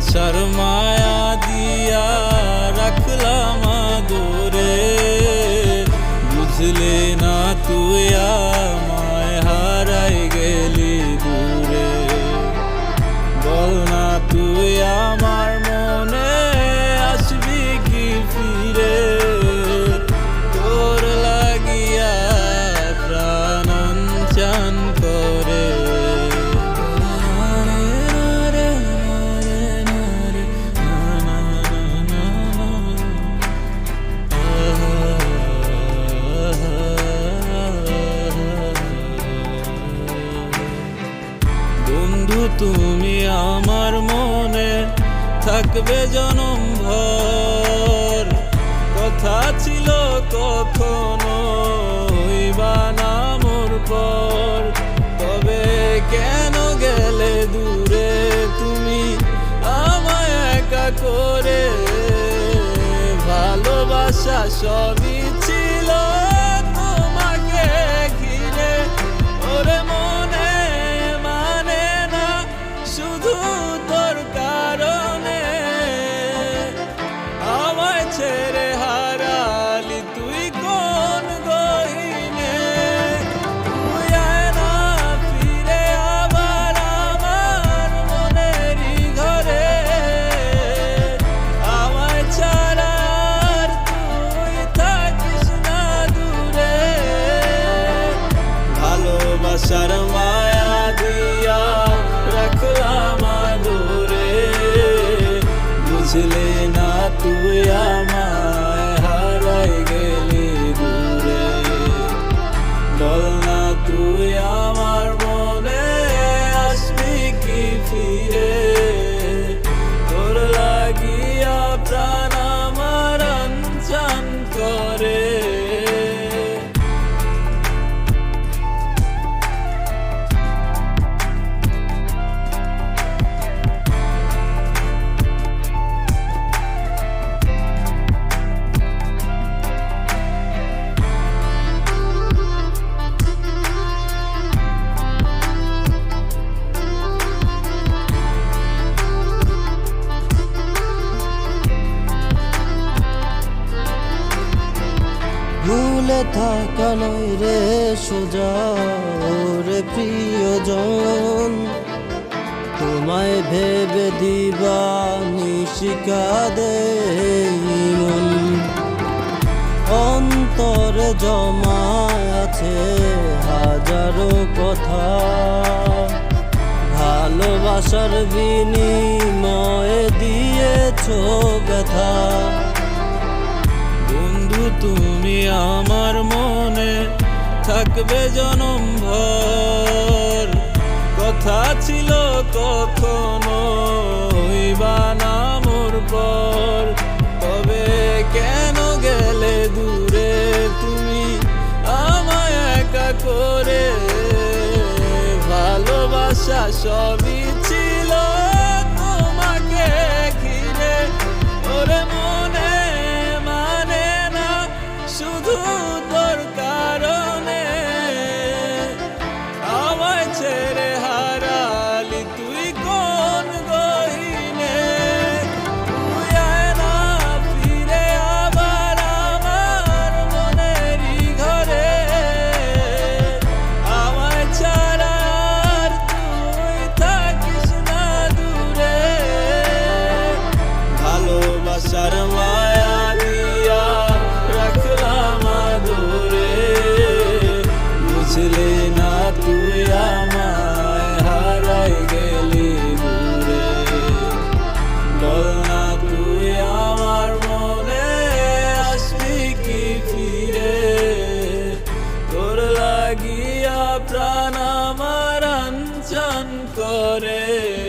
ভালোবাসার মায়া দিয়া রাখলাম দূরে বুঝলে না তুই বন্ধু, তুমি আমার মনে থাকবে জনম ভর। কথা ছিল কখনো, হইবা না মোর পর। তবে কেন গেলে দূরে তুমি আমায় একা করে? ভালোবাসা সবই ভুলে থাকা রে সোজা ওরে প্রিয়জন। তোমায় ভেবে দিবা নিশিকা দে অন্তরে জমা আছে হাজারো কথা। ভালোবাসার বিনিময়ে দিয়েছ ব্যথা। বন্ধু তুমি আমার মনে থাকবে জনম ভর। কথা ছিল কখনো হইবা না মোর পর। তবে কেন গেলে দূরে তুমি আমায় একা করে? ভালোবাসা সবই ত্রাণ আমার আঞ্চন করে।